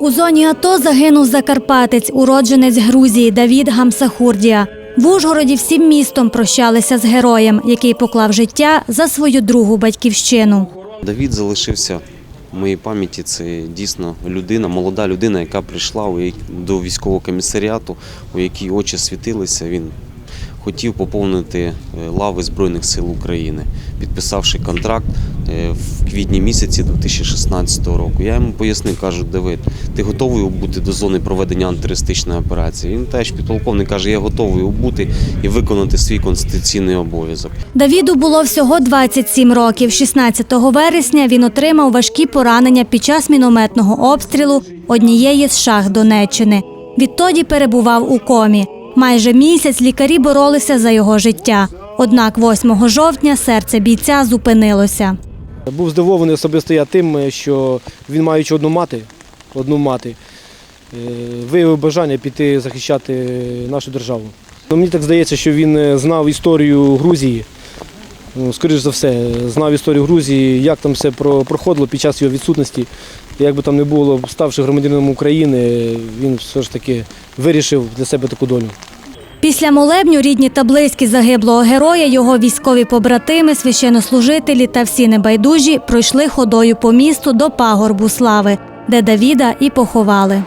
У зоні АТО загинув закарпатець, уродженець Грузії Давід Гамсахурдія. В Ужгороді всім містом прощалися з героєм, який поклав життя за свою другу батьківщину. Давід залишився в моїй пам'яті. Це дійсно людина, молода людина, яка прийшла до військового комісаріату, у якій очі світилися. Він хотів поповнити е, лави Збройних сил України, підписавши контракт е, в квітні місяці 2016 року. Я йому пояснив, кажу, Давид, ти готовий бути до зони проведення антитерористичної операції? Він теж підполковник каже, я готовий бути і виконати свій конституційний обов'язок. Давіду було всього 27 років. 16 вересня він отримав важкі поранення під час мінометного обстрілу однієї з шах Донеччини. Відтоді перебував у комі. Майже місяць лікарі боролися за його життя. Однак 8 жовтня серце бійця зупинилося. Був здивований особисто я тим, що він маючи одну мати, одну мати, е, виявив бажання піти захищати нашу державу. Ну, Мені так здається, що він е, знав історію Грузії. Ну, Скоріш за все, знав історію Грузії, як там все про- проходило під час його відсутності. Як би там не було, ставши громадянином України, він все ж таки вирішив для себе таку долю. Після молебню рідні та близькі загиблого героя, його військові побратими, священнослужителі та всі небайдужі пройшли ходою по місту до пагорбу слави, де Давіда і поховали.